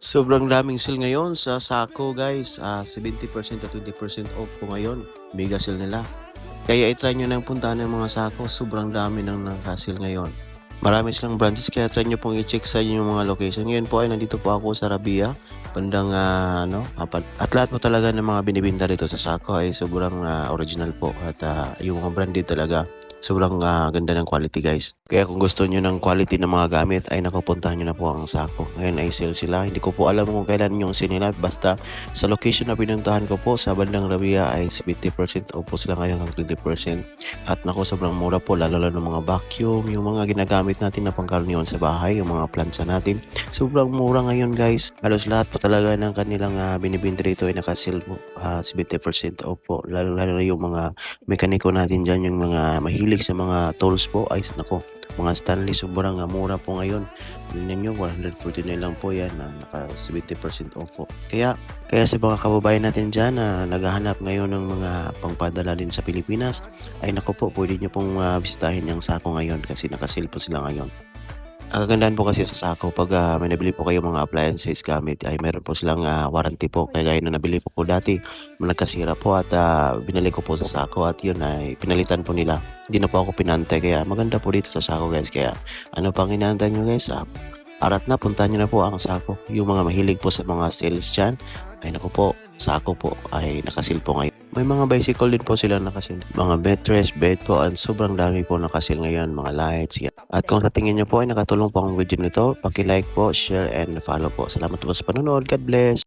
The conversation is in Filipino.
Sobrang daming sale ngayon sa Sako guys. Ah, 70% to 20% off po ngayon. Mega sale nila. Kaya itry nyo nang puntahan ng mga Sako. Sobrang dami nang nakasil ngayon. Marami silang branches kaya try nyo pong i-check sa inyo yung mga location. Ngayon po ay nandito po ako sa Rabia. Bandang ah, ano. At lahat po talaga ng mga binibinta dito sa Sako ay sobrang ah, original po. At ah, yung mga branded talaga. Sobrang ah, ganda ng quality guys. Kaya kung gusto nyo ng quality ng mga gamit ay nakupuntahan nyo na po ang Sako. Ngayon ay sale sila. Hindi ko po alam kung kailan yung sale nila. Basta sa location na pinuntahan ko po sa bandang Rabia ay 70% off po sila ngayon ng 20%. At nako sobrang mura po lalo lalo ng mga vacuum, yung mga ginagamit natin na pangkarniyon sa bahay, yung mga plansa natin. Sobrang mura ngayon guys. Halos lahat po talaga ng kanilang uh, binibinta rito ay naka-sale po. ah, 70% off po. Lalo lalo na yung mga mekaniko natin dyan, yung mga mahilig sa mga tools po. Ay nako, mga Stanley sobrang ah, mura po ngayon. Tingnan nyo, 149 lang po yan na naka 70% off po. Kaya kaya sa mga kababayan natin dyan na naghahanap ngayon ng mga pangpadala din sa Pilipinas, ay naku po, pwede nyo pong uh, bisitahin yung Sako ngayon kasi nakasil po sila ngayon. Ang kagandahan po kasi sa Sako, pag ah, may nabili po kayo mga appliances gamit, ay meron po silang ah, warranty po. Kaya gaya na nabili po ko dati, nagkasira po at ah, binalik ko po sa Sako at yun ay pinalitan po nila. Hindi na po ako pinantay kaya maganda po dito sa Sako guys. Kaya ano pang inaantay nyo guys? Ah, arat na, puntahan nyo na po ang Sako. Yung mga mahilig po sa mga sales dyan, ay naku po, Sako po ay nakasil po ngayon. May mga bicycle din po sila nakasil. Mga mattress, bed po, and sobrang dami po nakasil ngayon, mga lights. Yan. At kung sa tingin nyo po ay nakatulong po ang video nito, paki-like po, share, and follow po. Salamat po sa panonood. God bless!